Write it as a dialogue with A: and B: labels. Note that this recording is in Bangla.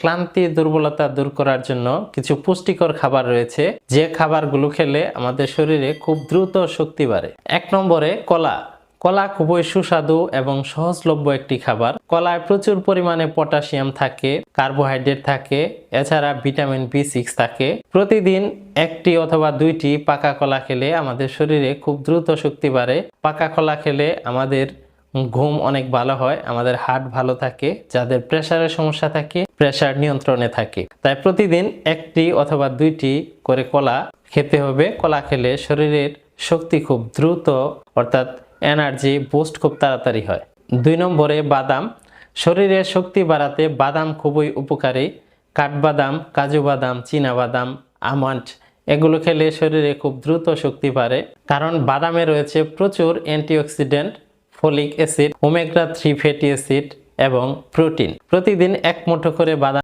A: ক্লান্তি, দুর্বলতা দূর করার জন্য কিছু পুষ্টিকর খাবার রয়েছে। যে খাবারগুলো খেলে আমাদের শরীরে খুব দ্রুত শক্তি বাড়ে। এক নম্বরে কলা। কলা খুবই সুস্বাদু এবং সহজলভ্য একটি খাবার। কলায় প্রচুর পরিমাণে পটাশিয়াম থাকে, কার্বোহাইড্রেট থাকে, এছাড়া ভিটামিন বি সিক্স থাকে। প্রতিদিন একটি অথবা দুইটি পাকা কলা খেলে আমাদের শরীরে খুব দ্রুত শক্তি বাড়ে। পাকা কলা খেলে আমাদের ঘুম অনেক ভালো হয়, আমাদের হার্ট ভালো থাকে, যাদের প্রেশারের সমস্যা থাকে প্রেশার নিয়ন্ত্রণে থাকে। তাই প্রতিদিন একটি অথবা দুইটি করে কলা খেতে হবে। কলা খেলে শরীরের শক্তি খুব দ্রুত, অর্থাৎ এনার্জি বুস্ট খুব তাড়াতাড়ি হয়। দুই নম্বরে বাদাম। শরীরের শক্তি বাড়াতে বাদাম খুবই উপকারী। কাঠবাদাম, কাজু বাদাম, চীনা বাদাম, আমন্ড এগুলো খেলে শরীরে খুব দ্রুত শক্তি বাড়ে। কারণ বাদামে রয়েছে প্রচুর antioxidant folic acid omega three fatty acid এবং প্রোটিন। প্রতিদিন এক মুঠো করে বাদাম